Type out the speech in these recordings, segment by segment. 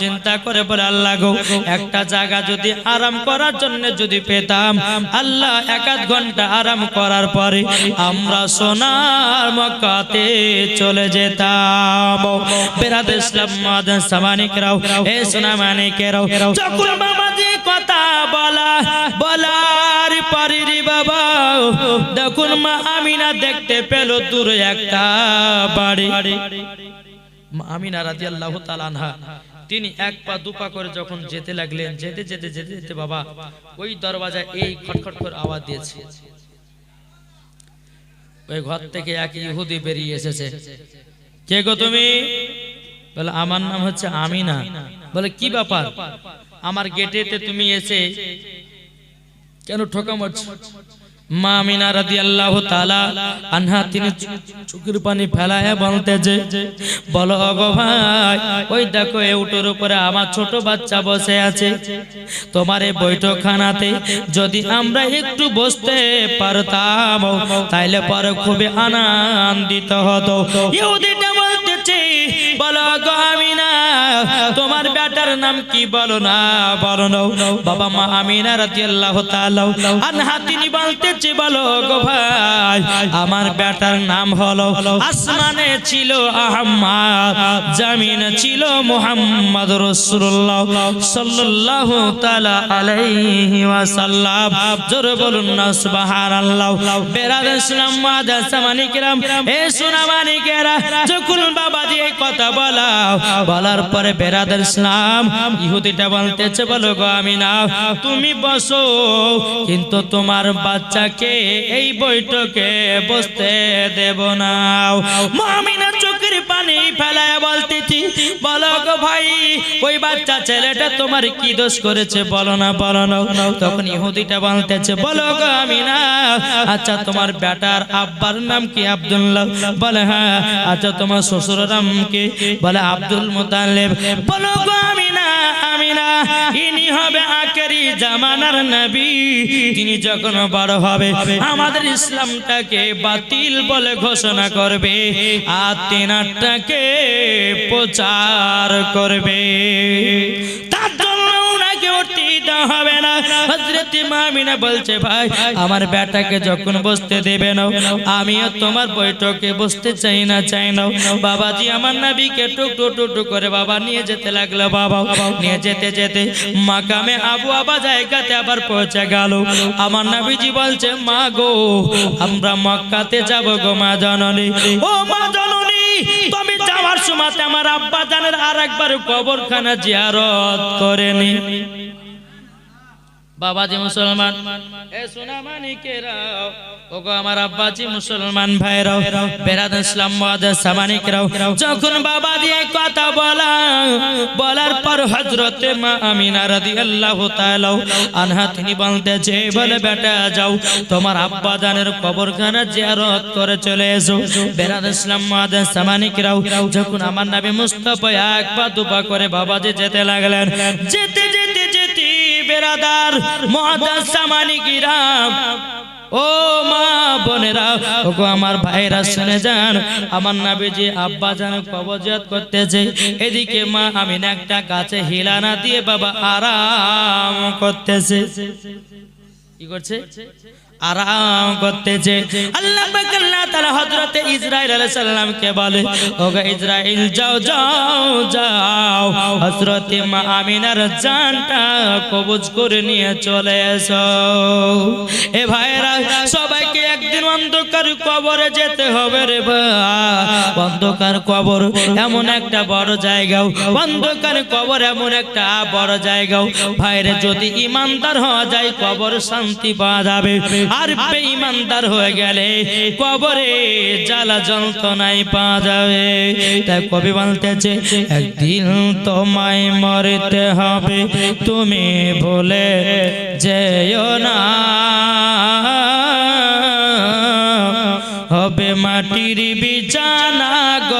চিন্তা করে বলে, আল্লাহ গো, একটা জায়গা যদি আরাম করার জন্য যদি পেতাম, আল্লাহ এক আধ ঘণ্টা আরাম করার পরে আমরা সোনার মক্কাতে চলে যেতাম। বেরাদ ইসলাম মাদান সামানিকরাও সোনা বাবাজি কথা বলা, বলার পরে রে বাবা, দেখুন মা, আমিনা দেখতে পেল দূরে একটা বাড়ি। আমিনা রাদিয়াল্লাহু তাআলা আনহা, তিনি এক পা দুপা করে যখন যেতে লাগলেন, যেতে যেতে যেতে যেতে বাবা, ওই দরওয়াজায় এই খটখট করে আওয়াজ দিয়েছে। ওই ঘর থেকে এক ইহুদি বেরিয়ে এসেছে। কে গো তুমি? বলে, আমার নাম হচ্ছে আমিনা। বলে, কি ব্যাপার? আমার গেটেতে তুমি এসে কেন ঠোকা মারছো? মা আমিনা রাদিয়াল্লাহু তাআলা আনহা তিনি চোখের পানি ফেলায় বলতেছে বলো গো ভাই, ওই দেখো, এ উটোর উপরে আমার ছোট বাচ্চা বসে আছে। তোমার এই বৈঠকখানাতে যদি আমরা একটু বসতে পারতাম, তাইলে পরে খুবই আনন্দিত হতো। ইহুদিটা বলতেছে বলো গো আমিনা, তোমার বেটার নাম কি বলো না, বলো বাবা মা আমিনা রাদিয়াল্লাহু তাআলা আনহা, তিনি বলতেছে, বলো গো ভাই, আমার বেটার নাম হলো আসমানে ছিল আহম্মদ, জামিন ছিল মুহাম্মদ রাসূলুল্লাহ সাল্লাল্লাহু তাআলা আলাইহি ওয়াসাল্লাম। বলুন না, সুবহানাল্লাহ। বেরাদ ইসলাম মাদা সামানি এ যখন বাবা দিয়ে কথা বলা বলার পরে ইহুদিটা বলতেছে, বলো গো আমিনা, তুমি বসো। কিন্তু তোমার বাচ্চাকে এই বৈঠকে বসতে দেব না। মামিনা চোখের পানি ফেলায় বলতেছি, বলো গো ভাই, ওই বাচ্চা ছেলেটা তোমার কি দোষ করেছে? বলো না বলো না। তখন ইহুদিটা বলতেছে, বলো গো আমিনা আচ্ছা তোমার বেটার আব্বার নাম কি আব্দুল্লাহ? বলে হ্যাঁ আচ্ছা তোমার শ্বশুরের নাম কি বলে, আব্দুল মুতালেব, বলো গো আমিনা আমিনা, ইনি হবে আখেরি জামানার নবী। তিনি যখন বড় হবে, আমাদের ইসলামটাকে বাতিল বলে ঘোষণা করবে আর তেনারটাকে প্রচার করবে। উঠতে হবে না। হজরত মামিনা বলছে, ভাই, আমার বেটাকে যখন বসতে দেবে না আমিও তোমার বৈঠকে বসতে চাই না চাই না বাবাজি আমার নাবিকে টুক টুক টুক করে বাবা নিয়ে যেতে লাগল, বাবা। নিয়ে যেতে যেতে মাকামে আবু আবা জায়গাতে আবার পৌঁছে গেল। আমার নাবিজি বলছে, মা গো, আমরা মক্কাতে যাব গো মা জননী। ও মা জননী, তুমি যাওয়ার সময় আমার আব্বা জানের আর একবার কবরখানা জিয়ারত করেনি বাবাজি মুসলমান। এ সোনা মানিকেরাও ওগো আমার আব্বাজি মুসলমান ভাইরাও, বেরাদ ইসলাম ওয়াদ সামানিকরাও, যখন বাবাজি এই কথা বলা, বলার পর হযরতে মা আমিনা রাদিয়াল্লাহু তাআলা আনহা তিনি বলতেছে, বলে বেটা যাও, তোমার আব্বা জানের কবরখানা জিয়ারত করে চলে এসো। বেরাদ ইসলাম ওয়াদ সামানিকরাও, যখন আমার নবী মুস্তাফা এক পা করে বাবাজি যেতে লাগলেন, যেতে যেতে বেরাদার মহাদাসামানি গিরাম ও মা বোনেরা, ওগো আমার ভাইরা শুনে যান, আমার নাবিজি আব্বা যেন কবজাত করতেছে। এদিকে মা আমি একটা গাছে হিলানা দিয়ে বাবা আরাম করতেছে। কি করছে? আরাম করতেছে আল্লাহ আল্লাহ তাআলা হযরতে ইসরাইল আলাইহিস সালামকে বলে? ওগো ইসরাইল যাও যাও যাও। হযরতে মা আমিনার জানটা কবজ করে নিয়ে চলে এসো। এ ভাইরা সবাইকে একদিন অন্ধকার কবরে যেতে হবে রে অন্ধকার কবর এমন একটা বড় জায়গা অন্ধকার কবর এমন একটা বড় জায়গা ভাইরে, যদি ইমানদার হওয়া যায়, কবর শান্তি পাওয়া যাবে। আর বেঈমানদার হয়ে গেলে কবরে জ্বালা যন্ত্রণায় পাওয়া যাবে। তাই কবি বলতেছে, একদিন তোমায় মরতে হবে, তুমি বলে যেও না। হবে মাটির গো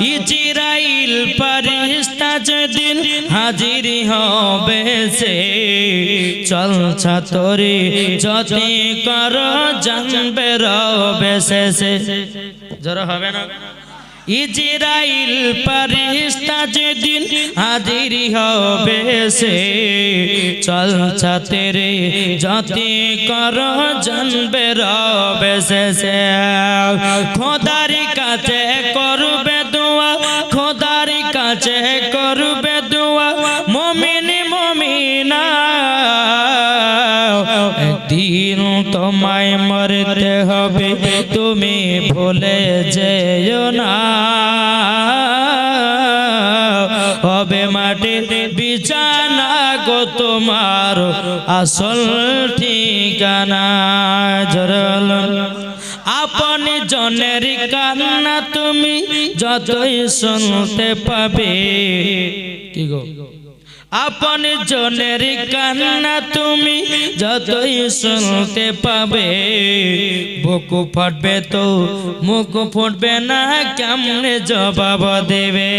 ইজিরাইল পারিস্তা যেদিন হাজির হবে সে চল ছাতরি যদি কর জানবে রবে শেষে জোর হবে না? ইজরাইল পারিস্তা যেদিন হাজির হবে সে চল ছাতেরে যতি কর জানবে রবে সে। খোদারি কাছে করবে কাছে করবে দোয়া মমিন মমিনা। একদিন তোমায় মরতে হবে, তুমি ভুলে যেও না। হবে মাটির বিছানা গো তোমার আসল ঠিকানা। জরল। আপন জনের কান্না তুমি যতই শুনতে পাবে। কি গো? আপন জনের কান্না তুমি যতই শুনতে পাবে, বুকু ফুটবে তো, মুখ ফুটবে না, কেমনে জবাব দেবে?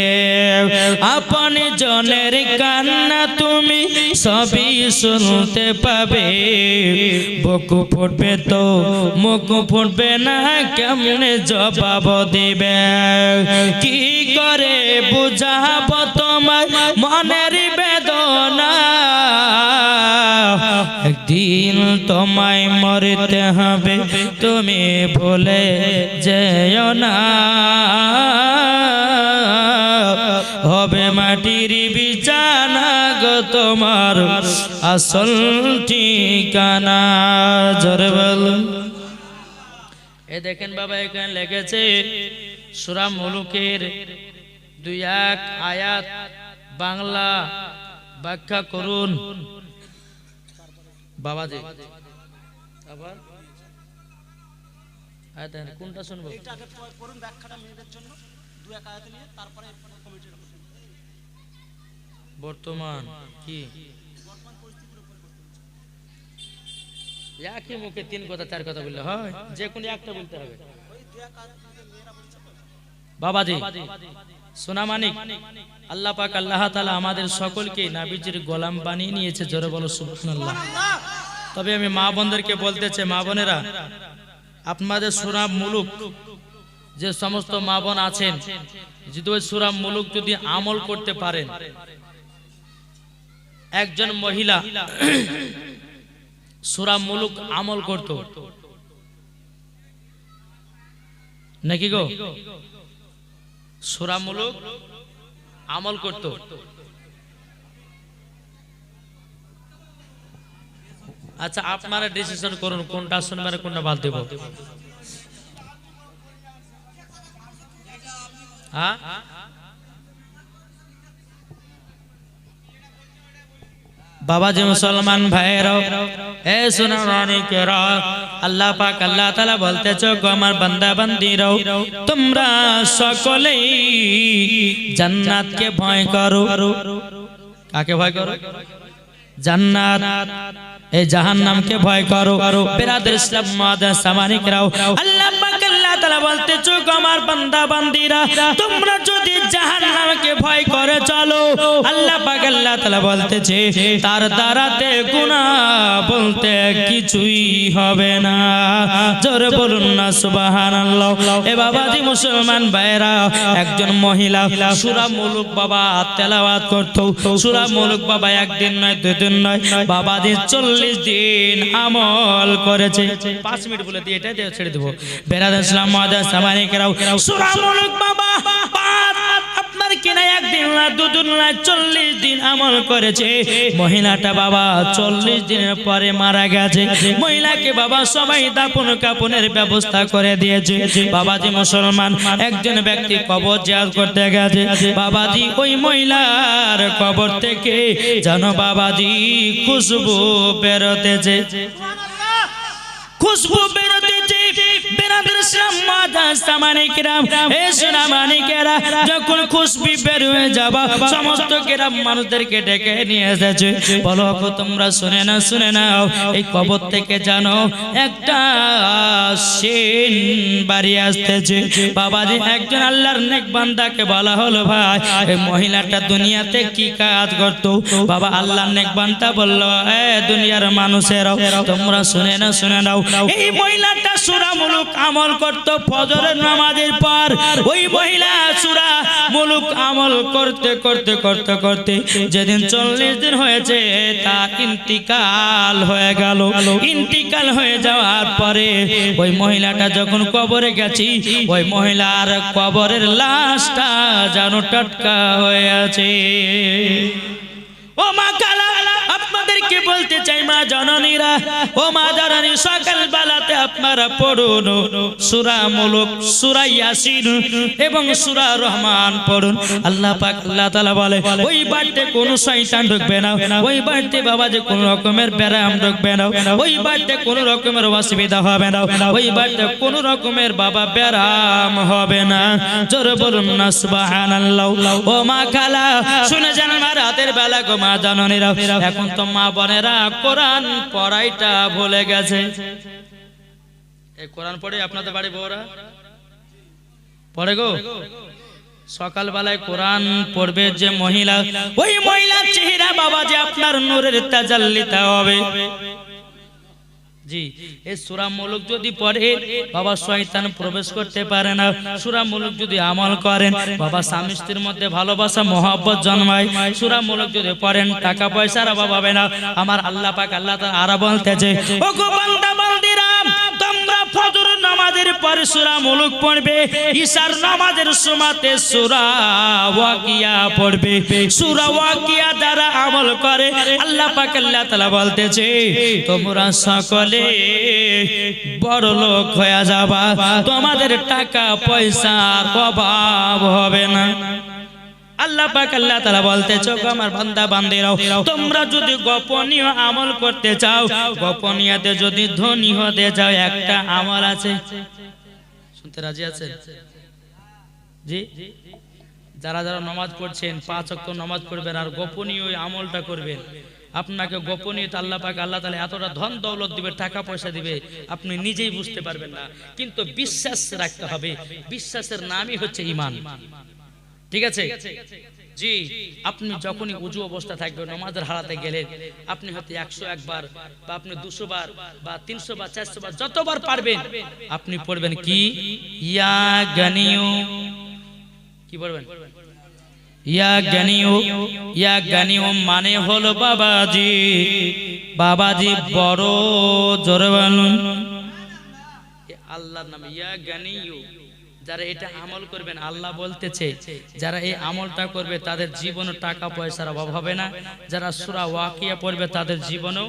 আপন জনের কান্না তুমি সবই শুনতে পাবে, বুকু ফুটবে তো, মুখ ফুটবে না, কেমনে জবাব দেবে? কি করে বুঝাব তোমার মনের তোমায় মরতে হবে, তুমি ভুলে যেও না। হবে মাটির বিছানা গো তোমার আসল ঠিকানা, জোরে বলুন এ দেখেন বাবা, এখানে লেগেছে সুরা মুলুকের দুই এক আয়াত, বাংলা ব্যাখ্যা করুন। বাবাজি আবার আয়াত কোনটা শুনব? আগে করুন ব্যাখ্যাটা মেয়েদের জন্য। দু এক আয়াত নিয়ে তারপরে কমিটির বর্তমান কি? একই মুখে তিন কথা চার কথা বললে হয়? যে কোনো একটা বলতে হবে। বাবাজি সোনা মানিক আল্লাহ পাক আল্লাহ তাআলা আমাদের সকলকে নাবিজির গোলাম বানিয়ে নিয়েছে। জোরে বলো সুবহানাল্লাহ। তবে আমি মা বোনদেরকে বলতে চাই মা বোনেরা আপনাদের সুরা মুলুক যে সমস্ত মা বোন আছেন, যদি ওই সুরা মুলুক যদি আমল করতে পারেন, একজন মহিলা সুরা মুলুক আমল করত। নাকি গো? সুরা মুলুক আমল করত। আচ্ছা আপনারা ডিসিশন করুন, কোনটা শুনবেন কোনটা বাদ দেব। হ্যাঁ? বাবা যে মুসলমান ভাইরাও এ সুনানি কেরা, আল্লাহ পাক আল্লাহ তাআলা বলতেছো গো আমার বান্দা বান্দিরাও, তোমরা সকলেই জান্নাতকে ভয় করো। কাকে ভয় করো? জান্নাত। এই জাহান্নামকে ভয় করো। বেরাদের ইসলাম মাদার সামানিকরাও আল্লাহ তাআলা বলতেছো আমার বান্দা বান্দিরা। তোমরা যদি জাহান্নামকে ভয় করে চলো, আল্লাহ পাক আল্লাহ তাআলা বলতেছে, তার দ্বারাতে গুনাহ বলতে কিছুই হবে না। জোরে বলুন না, সুবহানাল্লাহ। এ বাবাজি মুসলমান ভাইরা একজন মহিলা, সূরা মুলুক বাবা তেলাওয়াত করতো। সূরা মুলুক বাবা একদিন নয় দুই দিন নয়, বাবাজি চল্লিশ দিন আমল করেছে। পাঁচ মিনিট বলে দিয়ে এটা ছেড়ে দেবো। বেরাদ ইসলাম মাদার সামানিকেরাও সূরা মুলুক বাবা আপনার আপনার কিনা একদিন না, দুদিন না, চল্লিশ দিন করেছে। মহিলাটা বাবা, চল্লিশ দিনের পরে মারা গেছে। মহিলাকে বাবা সবাই কাপনের ব্যবস্থা করে দিয়েছে। বাবাজি মুসলমান, একজন ব্যক্তি কবর জিয়াজ করতে গেছে। বাবাজি ওই মহিলার কবর থেকে যেন বাবাজি খুশবু বেরোতেছে। খুশবু বেরোতেছে বেরাদের মাদা সামানিকরাম এ সোনা মানিকেরা যখন খুশবি বের যাবা, সমস্ত গ্রাম মানুষদেরকে ডেকে নিয়ে এসেছে। বলো তোমরা শুনে না শুনে নাও, এই কবর থেকে জানো একটা সেন বাড়ি আসতেছে। একজন আল্লাহর নেক বান্দাকে বলা হলো ভাই, এই মহিলাটা দুনিয়াতে কি কাজ করতো? বাবা, আল্লাহর নেক বান্দা বলল, এ দুনিয়ার মানুষেরাও, তোমরা শুনে না শুনে নাও এই মহিলাটা সুরা মুলুক আমল করত ফজরের নামাজের পর। ওই মহিলা সুরা মুলুক আমল করতে করতে করতে করতে যেদিন চল্লিশ দিন হয়েছে তার ইন্তিকাল হয়ে গেল। ইন্তিকাল হয়ে যাওয়ার পরে ওই মহিলাটা যখন কবরে গেছি, ওই মহিলার কবরের লাশটা যেন টাটকা হয়ে আছে। ও মা কালা আপনাদেরকে বলতে চাই মা জননীরা? ও মা জননী সকাল বেলাতে আপনারা পড়ুন সুরা মুলুক, সুরা ইয়াসিন এবং সুরা রহমান পড়ুন। আল্লাহ পাক, আল্লাহ তাআলা বলে, ওই বাড়িতে কোনো শয়তান ঢুকবে না, ওই বাড়িতে বাবা যে কোনো রকমের ব্যারাম ঢুকবে না, ওই বাড়িতে কোনো রকমের অসুবিধা হবে না, ওই বাড়িতে কোনো রকমের বাবা ব্যারাম হবে না। জোরে বলুন না, সুবহানাল্লাহ। ও মা খালা, শুনে যান মা রাতের বেলা গো মা জননীরা। এখন তো মা বোনেরা কোরআন পড়াইটা ভুলে গেছে। এই কোরআন পড়ে আপনাদের বাড়ি বউরা? পড়ে গো? সকালবেলায় কোরআন পড়বে যে মহিলা, ওই মহিলার চেহারা বাবা যে আপনার নূরের তাজাল্লিতা হবে। জি এই সুরা মুলুক যদি পড়ে, বাবা শয়তান প্রবেশ করতে পারে না। সুরা মুলুক যদি আমল করেন, বাবা স্বামী স্ত্রীর মধ্যে ভালোবাসা, মহব্বত জন্মায়। সুরা মুলুক যদি পড়েন, টাকা পয়সার অভাব হবে না। আমার আল্লাহ পাক আল্লাহ আরা বলতেছে আমল করে, আল্লাহ পাক আল্লাহ বলতেছে, তোমরা সকলে বড় লোক হয়ে যাবা, তোমাদের টাকা পয়সার অভাব হবে না। আল্লাহ পাক, আল্লাহ তাআলা বলতেছো গো আমার বান্দা বান্দিরাও তোমরা যদি গোপনীয় আমল করতে চাও, গোপনীয়তে যদি ধনী হতে চাও, একটা আমল আছে। শুনতে রাজি আছেন? জি? যারা যারা নামাজ পড়ছেন, পাঁচ ওয়াক্ত নামাজ পড়বেন আর গোপনীয় আমলটা করবেন। আপনাকে গোপনীয় আল্লাহ পাক, আল্লাহ তাআলা এতটা ধন দৌলত দিবে, টাকা পয়সা দিবে, আপনি নিজেই বুঝতে পারবেন না। কিন্তু বিশ্বাস রাখতে হবে। বিশ্বাসের নামই হচ্ছে ঈমান। ঠিক আছে? জি, আপনি যখনই উজু অবস্থা থাকবে নমাজের হারাতে গেলেন আপনি হয়তো একশো একবার বা আপনি দুশো বার বা তিনশো বার, চারশো বার, যতবার পারবেন, আপনি পড়বেন কি? ইয়া গানিও কি পড়বেন? ইয়া জ্ঞানীয় ইয়া জ্ঞানীয় মানে হলো বাবাজি। বাবাজি বড়, জোরে বলুন। আল্লাহর নাম, ইয়া জ্ঞানীয় যারা এটা আমল করবেন, আল্লাহ বলতেছে, যারা এই আমলটা করবে, তাদের জীবনে টাকা পয়সার অভাব হবে না। যারা সুরা ওয়াকিয়া পড়বে, তাদের জীবনেও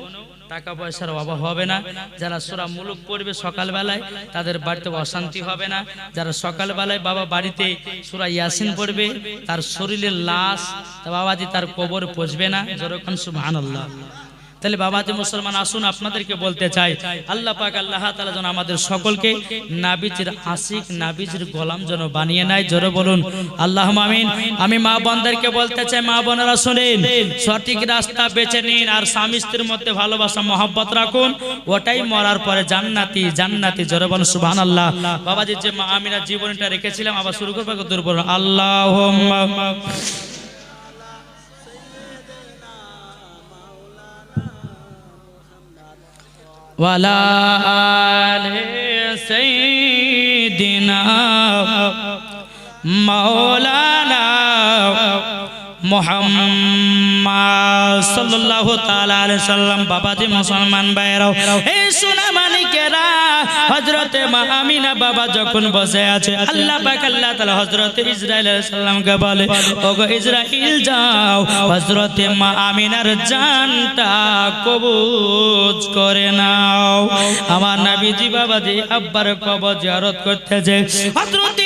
টাকা পয়সার অভাব হবে না। যারা সুরা মুলুক পড়বে সকালবেলায়, তাদের বাড়িতে অশান্তি হবে না। যারা সকালবেলায় বাবা বাড়িতে সুরা ইয়াসিন পড়বে, তার শরীরের লাশ বাবাজি তার কবর পচবে না। যেরকম সুবহানাল্লাহ। তাহলে বাবাজি মুসলমান আসুন, আপনাদেরকে বলতে চাই, আল্লাহ পাক আল্লাহ তাআলা যেন আমাদের সকলকে নাবিজের আশিক, নাবিজের গোলাম যেন বানিয়ে নেয়। জোরে বলুন আল্লাহ আমিন। আমি মা বোনদেরকে বলতে চাই, মা বোনেরা শুনেন, সঠিক রাস্তা বেছে নিন আর স্বামী স্ত্রীর মধ্যে ভালোবাসা, মহব্বত রাখুন। ওটাই মরার পরে জান্নাতি জান্নাতি, জোরে বলুন, সুবহানাল্লাহ। বাবাজি যে মা আমিনা জীবনটা রেখেছিলাম, আবার শুরু করব দূর বলুন আল্লাহ وعلى آل سيدنا مولانا মোহাম্মদ মা আছে, আল্লাহ আল্লাহ ইসরাইল যাও মা আমিনার জানটা কবুজ করে নাও। আমার নাবিজি বাবাজি আব্বার কবজ জিয়ারত করতে যে হযরতে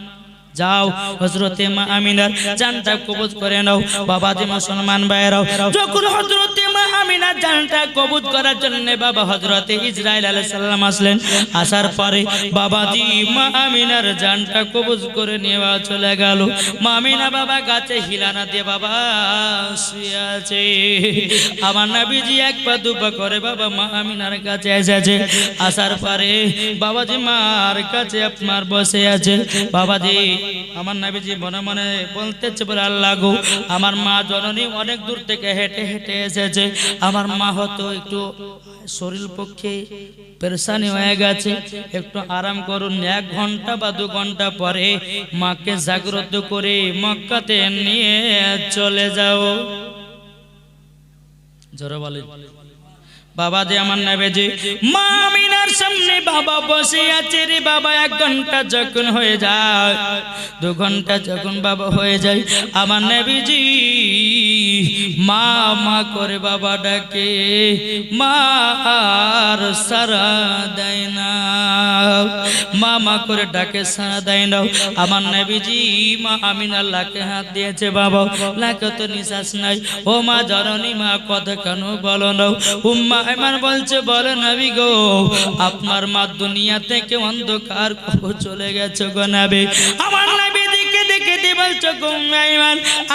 যাও হজরতে মা আমিনার জানটা কবজ করে নাও। বাবা বাবাজি মুসলমান ভাইরাও যখন হজরতে মা আমিনার জানটা কবজ করার জন্য বাবা হজরতে ইসরাইল আলাইহিস সালাম আসলেন, আসার পরে বাবাজি মা আমিনার জানটা কবজ করে নেওয়া চলে গেল। মা আমিনা বাবা গাছে হিলানা দিয়ে, বাবা, শুয়ে আছে। আমার নবীজি এক পা দু পা করে বাবা মা আমিনার কাছে এসেছে। আসার পরে বাবাজি মার কাছে আপনার বসে আছে। বাবাজি আমার নাবিজি মনে মনে বলতেছে, বলে, আল্লাহ গো, আমার মা জননী অনেক দূর থেকে হেঁটে হেঁটে এসেছে। আমার মা হয়তো একটু শরীর পক্ষে পেরেশানি হয়ে গেছে। একটু আরাম করুন। এক ঘণ্টা বা দু ঘণ্টা পরে মাকে জাগ্রত করে মক্কাতে নিয়ে চলে যাও। জোরে বলে বাবা যে আমার নেবে যে মা আমিনার সামনে বাবা বসে আছে রে বাবা, এক ঘণ্টা যখন হয়ে যায়, দু ঘণ্টা যখন বাবা হয়ে যায়, আমার নেবিজি মা মা করে বাবা ডাকে, মা আর সারা দেয় না। মা মা করে ডাকে, সারা দেয় না। আমার নেবিজি মা আমিন আল্লাহকে হাত দিয়েছে বাবা। লাকে তো নিঃশ্বাস নাই। ও মা, জননী মা, কথা কেন বলো না? উম্মা এমন বলছে বলে নবী গো আপনার মা দুনিয়া থেকে অন্ধকার চলে গেছে গো নবী। আমার নবী দিকে দেখে দি বলছো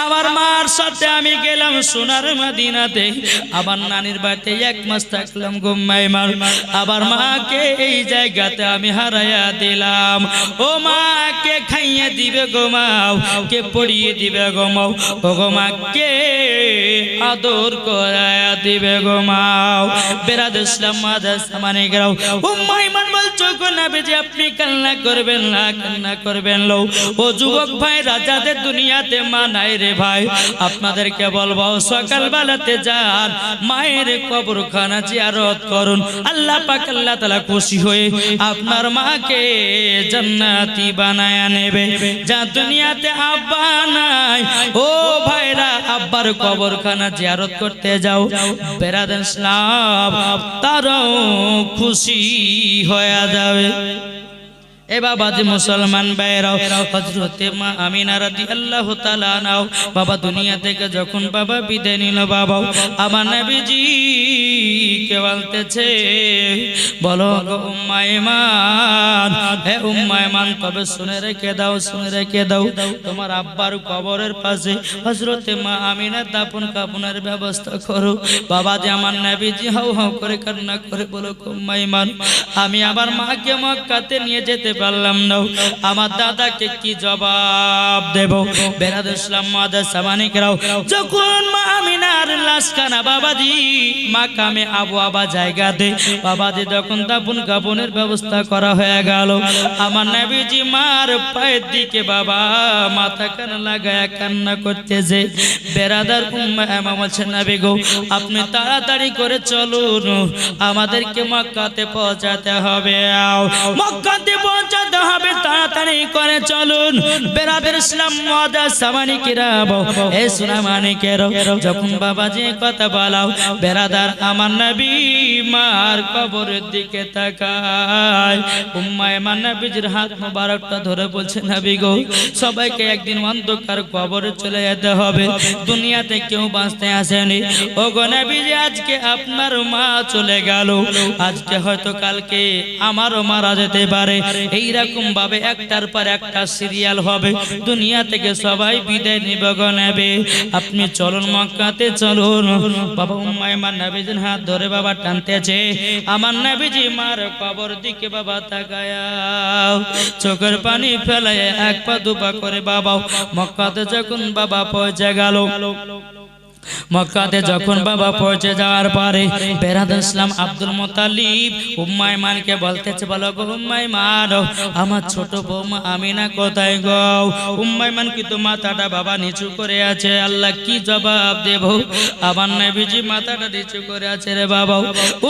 আমার মার সাথে আমি গেলাম সোনার মদিনাতে। আমার নানির বাড়িতে এক মাস থাকলাম গুম্মাইমান আবার মাকে এই জায়গাতে আমি হারাইয়া দিলাম। ও মাকে খাইয়ে দিবে গোমাও কে পড়িয়ে দিবে গোমাও ও গোমাকে আদর করায়া দিবে গোমাও বেরাদ ইসলাম মাদাস মানে গেরাও ও মাইমান বলছো গো নবী যে আপনি কান্না করবেন না, কান্না করবেন লো। ও যুবক ভাই রাজাদের দুনিয়াতে মা নাই রে ভাই, আপনাদেরকে বলব সকাল বেলাতে যান, মায়ের কবরখানা জিয়ারত করুন। আল্লাহ পাক, আল্লাহ তাআলা খুশি হয়ে আপনার মাকে জান্নাতি বানায় নেবে। যা দুনিয়াতে আব্বা নাই, ও ভাইরা, আব্বার কবরখানা জিয়ারত করতে যাও। বেরাদ ইসলাম তারাও খুশি হয়ে যাবে। এ বাবা যে মুসলমান ভাইরাও হযরতে মা আমিনা রাদিয়াল্লাহু তাআলা নাও, বাবা দুনিয়া থেকে যখন বাবা বিদায় নিল, বাবা, আমার নবীজি কে বলতেছে, বলো গো উম্মা ইমান হে উম্মা ইমান তবে শুনে রেখে দাও, শুনে রেখে দাও, তোমার আব্বার কবরের পাশে হযরতে মা আমিনা দাপন কাপনের ব্যবস্থা করো। বাবা যে আমার নবীজি হাউ হাউ করে কান্না করে বলো গো উম্মা ইমান আমি আমার মাকে মক্কাতে নিয়ে যেতে পারলাম না। আমার দাদাকে কি জবাব দেব? বেরাদ ইসলাম মাদার সামানিকরাও যখন মা আমিনার লাশখানা বাবাজি, মাকামে আবু আবা জায়গাতে বাবাজি যখন দাপন কাপনের ব্যবস্থা করা হয়ে গেল। আমার নবীজি মার পায়ের দিকে বাবা মাথা কান লাগায় কান্না করতেছে। বেরাদার উম্মা এমা বলছে, নবী গো, আপনি তাড়াতাড়ি করে চলুন। আমাদেরকে মক্কাতে পৌঁছাতে হবে। মক্কাতে পৌঁছাতে হবে তাড়াতাড়ি করে চলুন। ইসলাম এ যখন বাবা যে কথা বলাও আমার নবী মার কবরের দিকে তাকায়। নবীজির হাত মোবারকটা ধরে বলছে, নবী গো, সবাইকে একদিন অন্ধকার কবরে চলে যেতে হবে। দুনিয়াতে কেউ বাঁচতে আসেনি। ও গো নবীজি, আজকে আপনার মা চলে গেল। আজকে হয়তো কালকে আমারও মারা যেতে পারে। এই রকম ভাবে একটার পর একটা সিরিয়াল হবে। দুনিয়া থেকে সবাই বিদায় নিবে, গো নেবে। আপনি চলুন মক্কাতে চলুন। বাবা উম্মাইমার নবীজির হাত ধরে বাবা টানতেছে। আমার নবীজি মার কবর দিকে বাবা তাকায়া। চোখের পানি ফেলায় এক পা দুপা করে বাবা মক্কাতে যখন বাবা পৌঁছে গেল মক্কাতে যখন বাবা পৌঁছে যাওয়ার পরে বেরাদ ইসলাম আব্দুল মোতালিব উম্মাই মানকে বলতেছে বলো গো উম্মাই মান আমার ছোট বৌমা আমিনা কোথায় গো? উম্মাই মান কিন্তু মাথাটা বাবা নিচু করে আছে। আল্লাহ কি জবাব দেব? আমার নবীজি মাথাটা নিচু করে আছে রে বাবা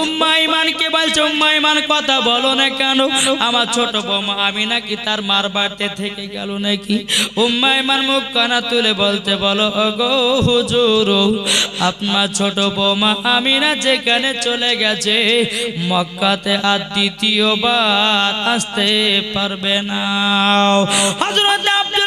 উম্মাই মানকে বলছে উম্মাই মান কথা বলো না কেন? আমার ছোট বৌমা আমিনা কি তার মার বাড়িতে থেকে গেল নাকি? উম্মাই মান মুখ কানা তুলে বলতে বলো গো হুজুর আপনার ছোট বৌমা আমিনা যেখানে চলে গেছে, মক্কাতে আর দ্বিতীয়বার আসতে পারবে না। হজরত আব্দুল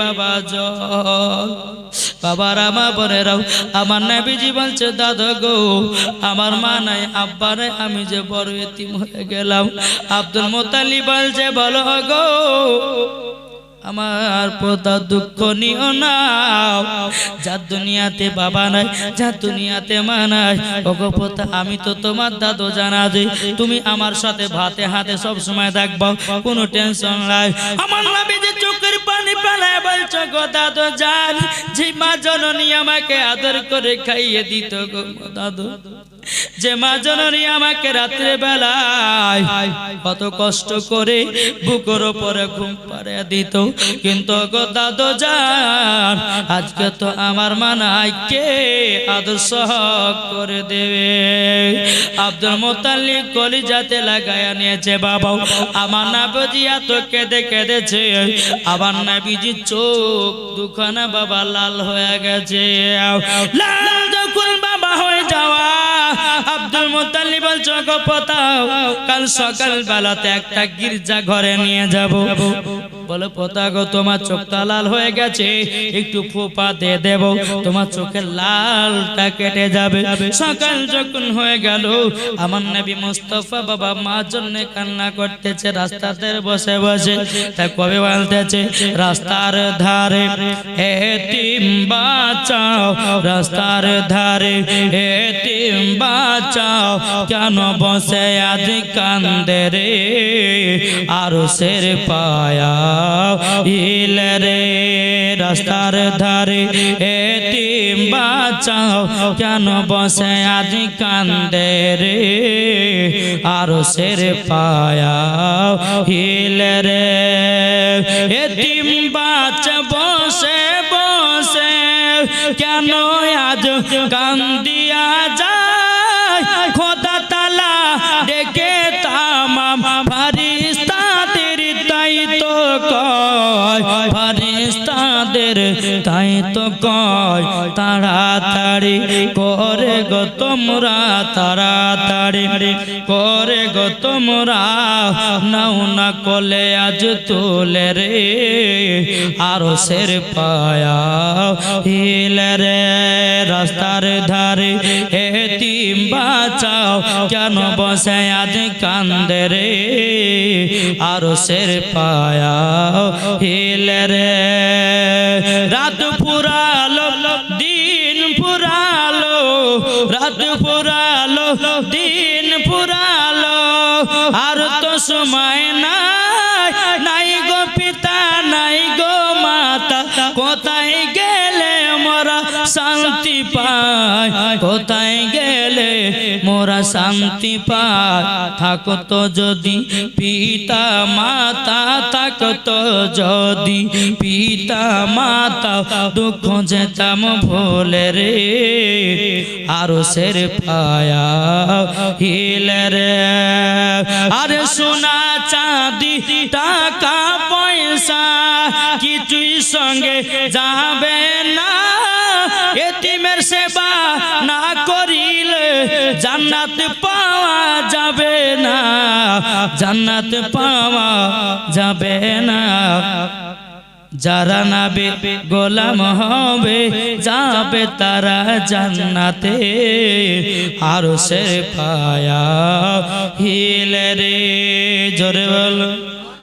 বাবা জল বাবার আমা বোনেরাও আমার নবীজি বলছে, দাদ গো, আমার মা নাই, আব্বা নাই, আমি যে বড় এতিম হয়ে গেলাম। আব্দুল মোতালি বলছে, বলো গো আমার পোতা দুঃখ নিও না। যার দুনিয়াতে বাবা নাই যার দুনিয়াতে মা নাই, ওগো পোতা আমি তো তোমার দাদু জানা যে তুমি আমার সাথে ভাতে হাতে সব সময় দেখব কোনো টেনশন নাই। আমার নামে যে চোখের পানি পেলায় বলছো গো দাদু জান, যে মা জননী আমাকে আদর করে খাইয়ে দিত গো, দাদু। যে মা জননী আমাকে রাত্রে বেলায় কত কষ্ট করে বুকের উপরে ঘুম পাড়ে দিত। কিন্তু দাদু জান আজকে তো আমার মানায় কে আদর্শ করে দেবে? আব্দুল মোতাল্লিক কলিজাতে লাগায়া নিয়েছে বাবা আমার নাবিজি এত কেঁদে কেঁদেছে, আমার নাবিজি চোখ দুখানা বাবা লাল হয়ে গেছে। লাল যখন বাবা হয়ে যাওয়া সকাল বেলাতে একটা গির্জা ঘরে নিয়ে তোমার চোখটা লাল হয়ে গেছে। একটু দিয়ে তোমার লালটা কেটে যাবে। সকাল হয়ে আমার বাবা জন্য কান্না করতেছে, রাস্তাতে বসে বসে। তা কবে বলতেছে? রাস্তার ধারে। এতিম বাঁচাও, রাস্তার ধারে। বাঁচাও। কেন বসে আজ কান্দে রে? আর সের পায়া ইল রে। রাস্তার ধারে এতিম বাঁচাও। কেন বসে আজ কান্দে রে? আর সের পায়া হিল রে। এতিম বাচ্চা বসে বসে। কেন আজ কান্দিয়া যায় তো কয় তাড়াতাড়ি করে গো তোমরা তাড়াতাড়ি করে গো তোমরা। নাও না কলে আজ তোলে রে আরও সের পায়া হিল রে। রাস্তার ধারে এতিম বাঁচাও, কেন বসে আজ কান্দে রে? আরও সের পায়া হিল রে। রাত ফুরালো শান্তি পাই থাকতো যদি, পিতা মাতা থাকতো যদি, পিতা মাতা দুঃখ যেতাম ভোলে রে। আরও সের পায়া হিলে রে। আরে সোনা চাঁদি, টাকা পয়সা, কিছুই সঙ্গে যাবে না। জান্নাত পাওয়া যাবে না, জান্নাত পাওয়া যাবে না। যারা নাবে গোলাম হবে, যাবে তারা জান্নাতে। আর সে পায়া হিলে রে, জোরে বলো